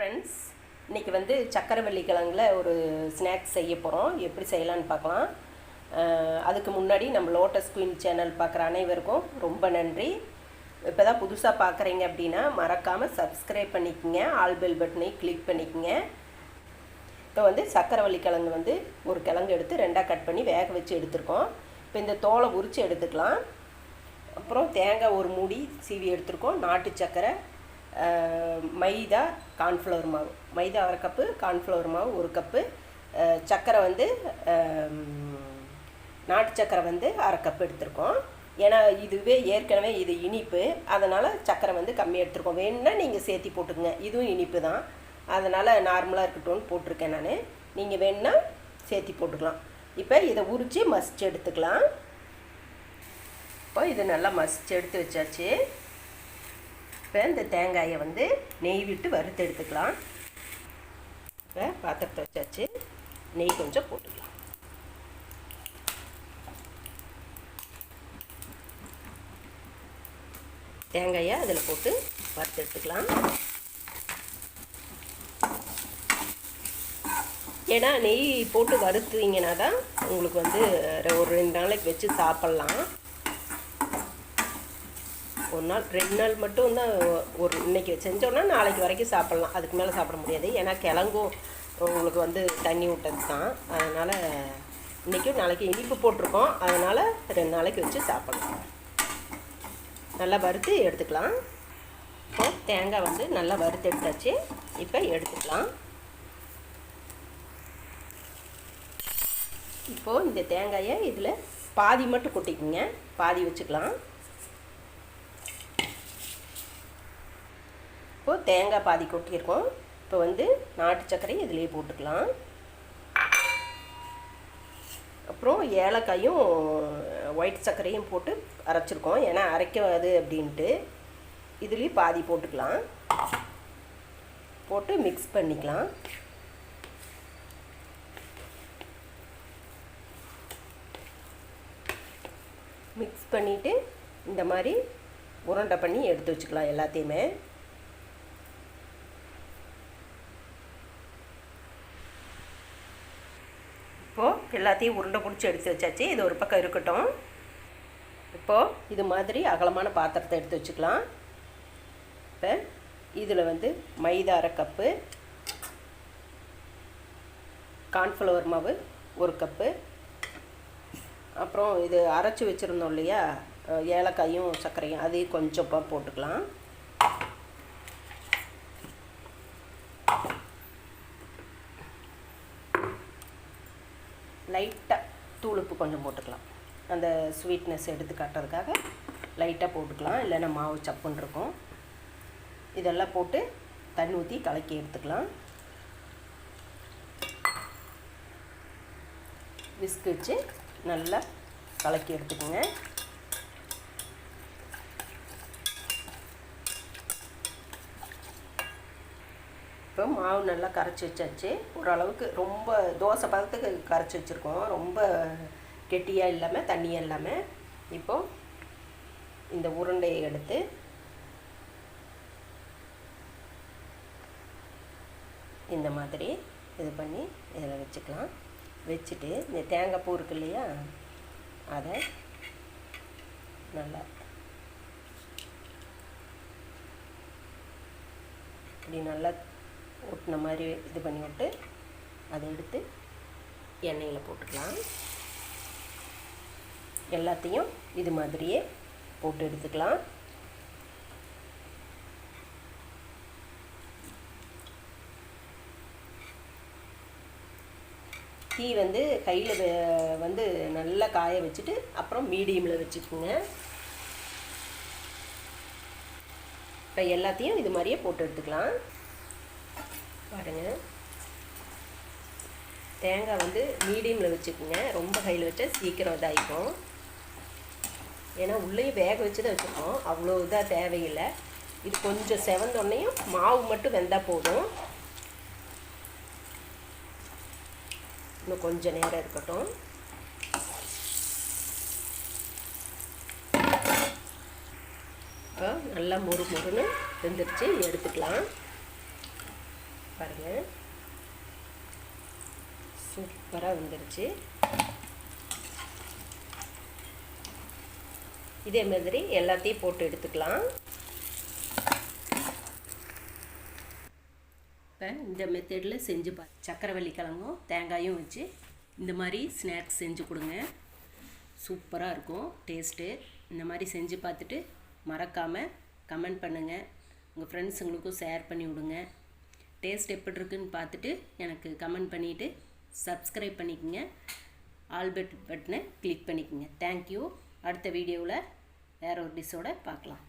Friends இன்றைக்கி வந்து சக்கரவள்ளி கிழங்குல ஒரு ஸ்நாக்ஸ் செய்ய போகிறோம் எப்படி செய்யலான்னு பார்க்கலாம். அதுக்கு முன்னாடி நம்ம லோட்டஸ் குயின் சேனல் பார்க்குற அனைவருக்கும் ரொம்ப நன்றி. இப்போ தான் புதுசாக பார்க்குறீங்க அப்படின்னா மறக்காமல் சப்ஸ்கிரைப் பண்ணிக்கங்க. ஆல் பெல் பட்டனை கிளிக் பண்ணிக்கோங்க. இப்போ வந்து சக்கரவள்ளி கிழங்கு வந்து ஒரு கிழங்கு எடுத்து ரெண்டாக கட் பண்ணி வேக வச்சு எடுத்திருக்கோம். இப்போ இந்த தோலை உரித்து எடுத்துக்கலாம். அப்புறம் தேங்காய் ஒரு மூடி சீவி எடுத்திருக்கோம். நாட்டு சக்கரை. மைதா கார்ன்ஃப்ளவர் மாவு. மைதா அரை கப்பு கார்ன்ஃப்ளவர் மாவு ஒரு கப்பு. சக்கரை வந்து நாட்டு சக்கரை வந்து அரை கப்பு எடுத்திருக்கோம். ஏன்னா இதுவே ஏற்கனவே இது இனிப்பு. அதனால் சக்கரை வந்து கம்மியாக எடுத்துருக்கோம். வேணும்னா நீங்கள் சேர்த்தி போட்டுக்கங்க. இதுவும் இனிப்பு தான். அதனால் நார்மலாக இருக்கட்டும்னு போட்டிருக்கேன் நான். நீங்கள் வேணுன்னா சேர்த்தி போட்டுக்கலாம். இப்போ இதை உரித்து மசிச்சு எடுத்துக்கலாம். இப்போ இது நல்லா மசிச்சு எடுத்து வச்சாச்சு. இப்போ இந்த தேங்காயை வந்து நெய் விட்டு வறுத்து எடுத்துக்கலாம். இப்போ பாத்திரத்தை வச்சாச்சு. நெய் கொஞ்சம் போட்டுக்கலாம். தேங்காயை அதில் போட்டு வறுத்து எடுத்துக்கலாம். ஏன்னா நெய் போட்டு வறுத்துவீங்கன்னா தான் உங்களுக்கு வந்து ஒரு ரெண்டு நாளைக்கு வச்சு சாப்பிட்லாம். ஒரு நாள் ரெண்டு நாள் மட்டும் தான் ஒரு இன்னைக்கு செஞ்சோன்னா நாளைக்கு வரைக்கும் சாப்பிட்லாம். அதுக்கு மேலே சாப்பிட முடியாது. ஏன்னா கிழங்கும் உங்களுக்கு வந்து தண்ணி விட்டது தான். அதனால் இன்றைக்கும் நாளைக்கு இனிப்பு போட்டிருக்கோம். அதனால் ரெண்டு நாளைக்கு வச்சு சாப்பிட்லாம். நல்லா வறுத்து எடுத்துக்கலாம். இப்போ தேங்காய் வந்து நல்லா வறுத்து எடுத்தாச்சு. இப்போ எடுத்துக்கலாம். இப்போது இந்த தேங்காயை இதில் பாதி மட்டும் கொட்டிக்குங்க. பாதி வச்சுக்கலாம். இப்போது தேங்காய் பாதி கொட்டியிருக்கோம். இப்போ வந்து நாட்டு சர்க்கரை இதிலே போட்டுக்கலாம். அப்புறம் ஏலக்காயும் ஒயிட் சர்க்கரையும் போட்டு அரைச்சிருக்கோம். ஏன்னா அரைக்காது அப்படின்ட்டு. இதுலேயும் பாதி போட்டுக்கலாம். போட்டு மிக்ஸ் பண்ணிக்கலாம். மிக்ஸ் பண்ணிவிட்டு இந்த மாதிரி உருண்டை பண்ணி எடுத்து வச்சுக்கலாம் எல்லாத்தையுமே இப்போது எல்லாத்தையும் உருண்டை பிடிச்சி எடுத்து வச்சாச்சு. இது ஒரு பக்கம் இருக்கட்டும். இப்போது இது மாதிரி அகலமான பாத்திரத்தை எடுத்து வச்சுக்கலாம். இப்போ இதில் வந்து மைதா அரை கப்பு கார்ன்ஃப்ளவர் மாவு ஒரு கப்பு. அப்புறம் இது அரைச்சி வச்சுருந்தோம் இல்லையா? ஏலக்காயும் சர்க்கரையும் அதையும் கொஞ்சமாக போட்டுக்கலாம். லைட்டாக தூளுப்பு கொஞ்சம் போட்டுக்கலாம். அந்த ஸ்வீட்னஸ் எடுத்து காட்டுறதுக்காக லைட்டாக போட்டுக்கலாம். இல்லைன்னா மாவு சப்புன்னு இருக்கும். இதெல்லாம் போட்டு தண்ணி ஊற்றி கலக்கி எடுத்துக்கலாம். விஸ்க் வச்சு நல்லா கலக்கி எடுத்துக்கோங்க. இப்போ மாவு நல்லா கரைச்சி வச்சாச்சு. ஓரளவுக்கு ரொம்ப தோசை பதத்துக்கு கரைச்சி வச்சுருக்கோம். ரொம்ப கெட்டியாக இல்லாமல் தண்ணியாக இல்லாமல் இப்போது இந்த உருண்டையை எடுத்து இந்த மாதிரி இது பண்ணி இதில் வச்சுக்கலாம். வச்சுட்டு இந்த தேங்காய் பூ இருக்கு இல்லையா அதை நல்லா இப்படி நல்லா ஒட்டின மாதிரி இது பண்ணி விட்டு அதை எடுத்து எண்ணெயில் போட்டுக்கலாம். எல்லாத்தையும் இது மாதிரியே போட்டு எடுத்துக்கலாம். தீ வந்து கையில் வந்து நல்லா காய வச்சுட்டு அப்புறம் மீடியமில் வச்சுக்கோங்க. இப்போ எல்லாத்தையும் இது மாதிரியே போட்டு எடுத்துக்கலாம். பாருங்கள் தேங்காய் வந்து மீடியமில் வச்சுக்கோங்க. ரொம்ப கையில் வச்சா சீக்கிரம் இதாகிக்கும் ஏன்னா உள்ளேயும் வேக வச்சு தான் வச்சுருக்கோம். அவ்வளோ இதாக தேவையில்லை. இது கொஞ்சம் செவந்தோடனையும் மாவு மட்டும் வெந்தால் போதும். இன்னும் கொஞ்சம் நேரம் இருக்கட்டும். இப்போ நல்லா முறு முறுன்னு வெந்துருச்சு. எடுத்துக்கலாம். பாருங்கள். சூப்பராக வந்துருச்சு. இதே மாதிரி எல்லாத்தையும் போட்டு எடுத்துக்கலாம். இப்போ இந்த மெத்தடில் செஞ்சு பா சக்கரவள்ளி கிழங்கும் தேங்காயும் வச்சு இந்த மாதிரி ஸ்நாக்ஸ் செஞ்சு கொடுங்க. சூப்பராக இருக்கும். டேஸ்ட்டு இந்த மாதிரி செஞ்சு பார்த்துட்டு மறக்காமல் கமெண்ட் பண்ணுங்கள் உங்கள் ஃப்ரெண்ட்ஸுங்களுக்கும் ஷேர் பண்ணி விடுங்க. டேஸ்ட் எப்படி இருக்குன்னு பார்த்துட்டு எனக்கு கமெண்ட் பண்ணிவிட்டு சப்ஸ்கிரைப் பண்ணிக்கோங்க. ஆல் பெட் பட்டனை கிளிக் பண்ணிக்கோங்க. தேங்க்யூ அடுத்த வீடியோவில் வேறு ஒரு டிஷ்ஷோட பார்க்கலாம்.